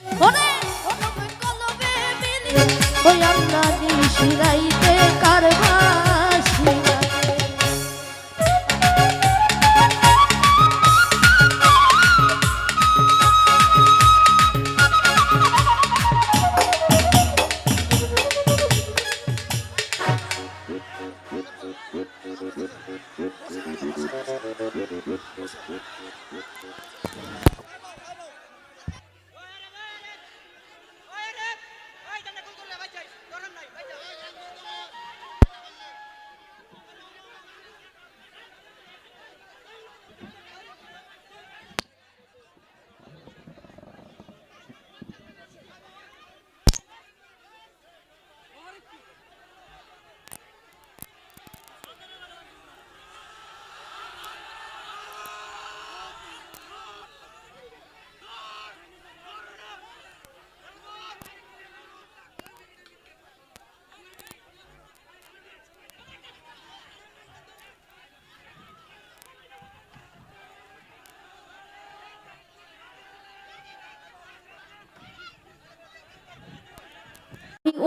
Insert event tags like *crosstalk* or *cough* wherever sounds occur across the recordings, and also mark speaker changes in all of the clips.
Speaker 1: ওরে কলবে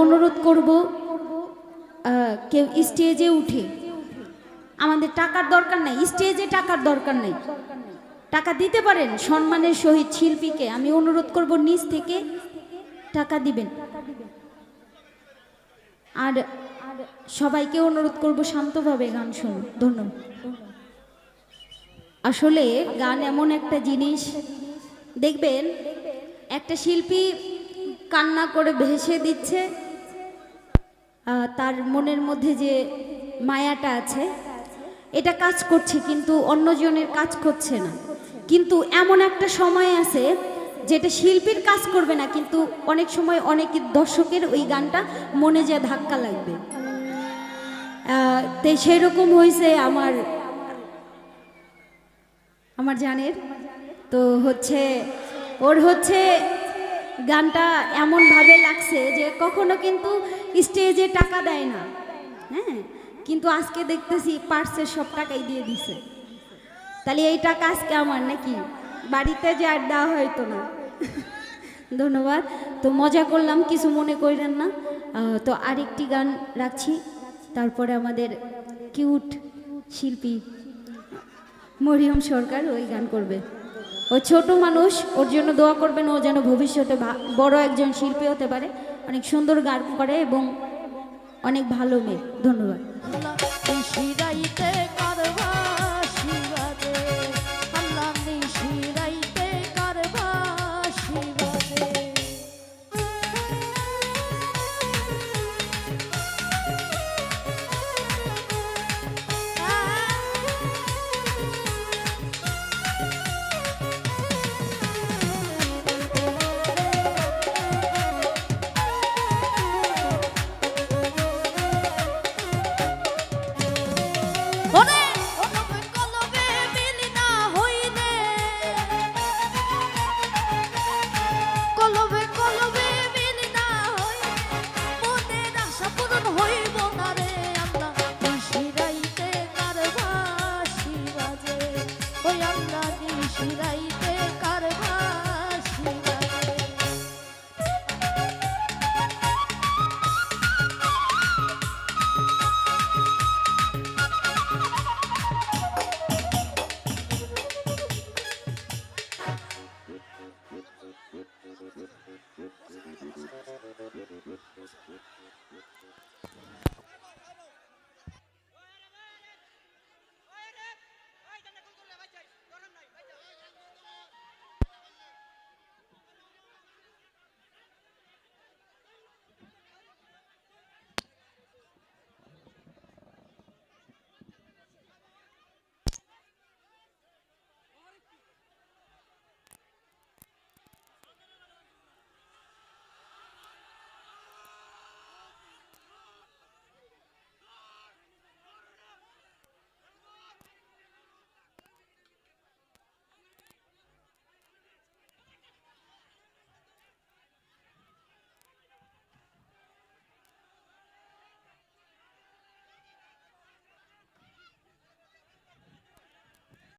Speaker 2: অনুরোধ করব কেউ স্টেজে উঠে। আমাদের টাকার দরকার নাই, স্টেজে টাকার দরকার নেই। টাকা দিতে পারেন সম্মানের সহিত শিল্পীকে, আমি অনুরোধ করব নিচ থেকে টাকা দিবেন। আর সবাইকে অনুরোধ করব শান্তভাবে গান শুনুন, ধন্যবাদ। আসলে গান এমন একটা জিনিস, দেখবেন একটা শিল্পী কান্না করে ভেসে দিচ্ছে। তার মনের মধ্যে যে মায়াটা আছে, এটা কাজ করছে কিন্তু অন্যজনের কাজ করছে না। কিন্তু এমন একটা সময় আছে যেটা শিল্পীর কাজ করবে না, কিন্তু অনেক সময় অনেক দর্শকের ওই গানটা মনে যে ধাক্কা লাগবে। তো সেরকম হয়েছে আমার আমার জানের। তো হচ্ছে, ওর হচ্ছে গানটা এমনভাবে লাগছে যে কখনো কিন্তু স্টেজে টাকা দেয় না। হ্যাঁ কিন্তু আজকে দেখতেছি পার্সের সব টাকাই দিয়ে দিছে। তাহলে এই টাকা আজকে আমার নাকি? বাড়িতে যে আর দেওয়া হয়তো না। *laughs* ধন্যবাদ। তো মজা করলাম, কিছু মনে করেন না। তো আরেকটি গান রাখছি। তারপরে আমাদের কিউট শিল্পী মরিয়ম সরকার ওই গান করবে। ও ছোট মানুষ, ওর জন্য দোয়া করবেন, ও যেন ভবিষ্যতে বড় একজন শিল্পী হতে পারে। অনেক সুন্দর গান করে এবং অনেক ভালো মেয়ে। ধন্যবাদ।
Speaker 1: 開いて